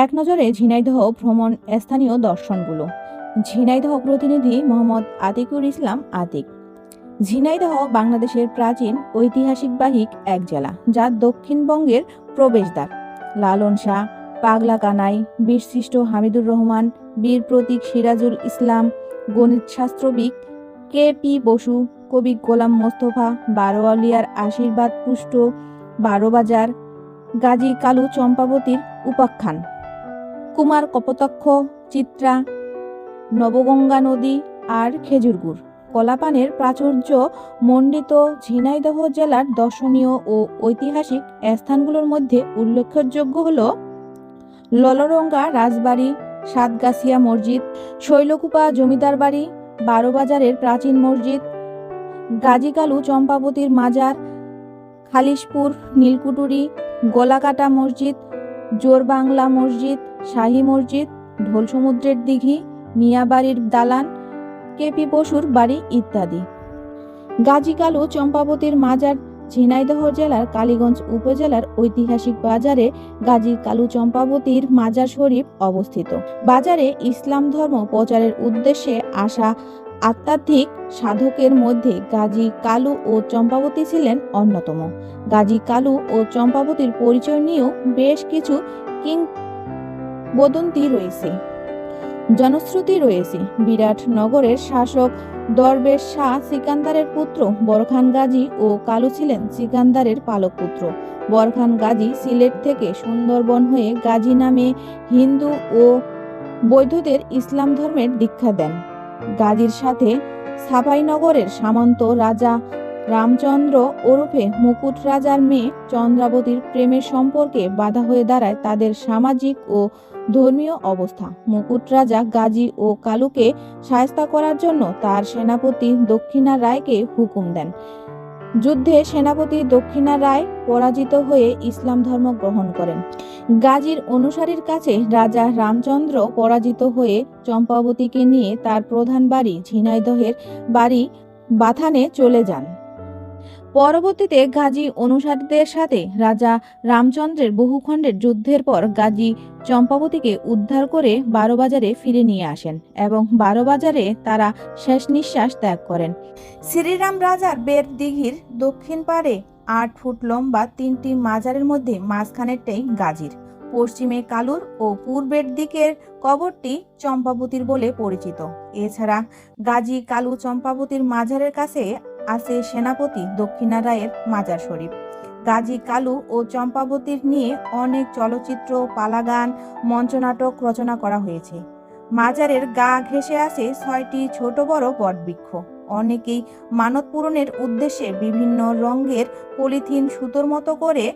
এক নজরে ঝিনাইদহ ভ্রমণ স্থানীয় দর্শনগুলো। ঝিনাইদহ প্রতিনিধি মোহাম্মদ আতিকুর ইসলাম আতিক। ঝিনাইদহ বাংলাদেশের প্রাচীন ঐতিহাসিক বাহিক এক জেলা, যা দক্ষিণবঙ্গের প্রবেশদ্বার। লালন শাহ, পাগলা কানাই বীরশ্রেষ্ঠ হামিদুর রহমান, বীর প্রতীক সিরাজুল ইসলাম গণিত শাস্ত্রবিদ কে পি বসু, কবি গোলাম মোস্তফা, বারোয়ালিয়ার আশীর্বাদ পুষ্ট, বারোবাজার, গাজী কালু চম্পাবতীর উপাখ্যান। কুমার কপতক্ষ, চিত্রা, নবগঙ্গা নদী আর খেজুরগুড়। কলাপানের প্রাচুর্য মণ্ডিত ঝিনাইদহ জেলার দর্শনীয় ও ঐতিহাসিক স্থানগুলোর মধ্যে উল্লেখযোগ্য হল ললরঙ্গা রাজবাড়ি, সাতগাছিয়া মসজিদ, শৈলকুপা জমিদার বাড়ি, বারোবাজারের প্রাচীন মসজিদ, গাজীকালু চম্পাবতীর মাজার, খালিশপুর, নীলকুটুরি, গোলাকাটা মসজিদ জোরবাংলা মসজিদ, শাহী মসজিদ, ঢোল সমুদ্রের দিঘি মিয়াবাড়ির দালান কেপি বসুর বাড়ি ইত্যাদি। গাজী কালু চম্পাবতীর মাজার ঝিনাইদহ জেলার কালীগঞ্জ উপজেলার ঐতিহাসিক বাজারে গাজী কালু চম্পাবতীর মাজার শরীফ অবস্থিত। বাজারে ইসলাম ধর্ম প্রচারের উদ্দেশ্যে আসা আধ্যাত্মিক সাধকের মধ্যে গাজী কালু ও চম্পাবতী ছিলেন অন্যতম। গাজী কালু ও চম্পাবতীর পরিচয় নিয়েও বেশ কিছু কিংবদন্তি রয়েছে। জনশ্রুতি রয়েছে। বিরাট নগরের শাসক দরবেশ শাহ সিকান্দারের পুত্র বরখান গাজী ও কালু ছিলেন সিকান্দারের পালক পুত্র। বরখান গাজী সিলেট থেকে সুন্দরবন হয়ে গাজী নামে হিন্দু ও বৌদ্ধদের ইসলাম ধর্মের দীক্ষা দেন। গাজীর সাথে সাপাইনগরের সামন্ত রাজা রামচন্দ্র ওরফে মুকুট রাজার মেয়ে চন্দ্রাবতীর প্রেমের সম্পর্কে বাধা হয়ে দাঁড়ায় তাদের সামাজিক ও ধর্মীয় অবস্থা। মুকুট রাজা গাজী ও কালুকে সায়স্তা করার জন্য তার সেনাপতি দক্ষিণা রায়কে হুকুম দেন। যুদ্ধে সেনাপতি দক্ষিণা রায় পরাজিত হয়ে ইসলাম ধর্ম গ্রহণ করেন। গাজীর অনুসারীর কাছে রাজা রামচন্দ্র পরাজিত হয়ে চম্পাবতীকে নিয়ে তার প্রধান বাড়ি ঝিনাইদহের বাড়ি বাথানে চলে যান। পরবর্তীতে গাজী অনুসারীদের সাথে রাজা রামচন্দ্রের বহুখণ্ডের যুদ্ধের পর গাজী চম্পাবতীকে উদ্ধার করে বারোবাজারে ফিরে নিয়ে আসেন এবং বারোবাজারে তারা শেষ নিঃশ্বাস ত্যাগ করেন। শ্রীরাম রাজার বের দিঘির দক্ষিণ পাড়ে আট ফুট লম্বা তিনটি মাজারের মধ্যে মাঝখানেরটাই গাজীর। পশ্চিমে কালুর ও পূর্বের দিকের কবরটি চম্পাবতীর বলে পরিচিত। এছাড়া গাজী কালু চম্পাবতীর মাজারের কাছে আছে সেনাপতি দক্ষিণা রায়ের মাজার শরীফ। গাজী কালু ও চম্পাবতীর নিয়ে অনেক চলচ্চিত্র, পালাগান, মঞ্চনাটক রচনা করা হয়েছে। মাজারের গা ঘেঁষে আছে ছয়টি ছোট বড় বটবৃক্ষ। অনেকেই মানত পূরণের উদ্দেশ্যে বিভিন্ন রঙের পলিথিন সুতোর মতো করে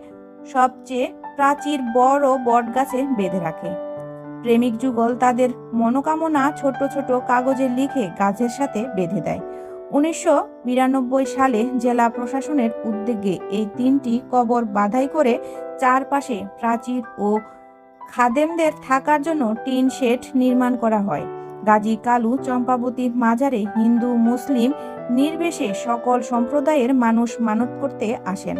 সবচেয়ে প্রাচীর বড় বটগাছে বেঁধে রাখে। প্রেমিক যুগল তাদের মনোকামনা ছোট ছোট কাগজে লিখে গাছের সাথে বেঁধে দেয়। উনিশশো বিরানব্বই সালে জেলা প্রশাসনের উদ্যোগে এই তিনটি কবর বাধাই করে চারপাশে প্রাচীর ও খাদেমদের থাকার জন্য টিন শেড নির্মাণ করা হয়। গাজী কালু চম্পাবতীর মাজারে হিন্দু, মুসলিম নির্বেশে সকল সম্প্রদায়ের মানুষ মানত করতে আসেন।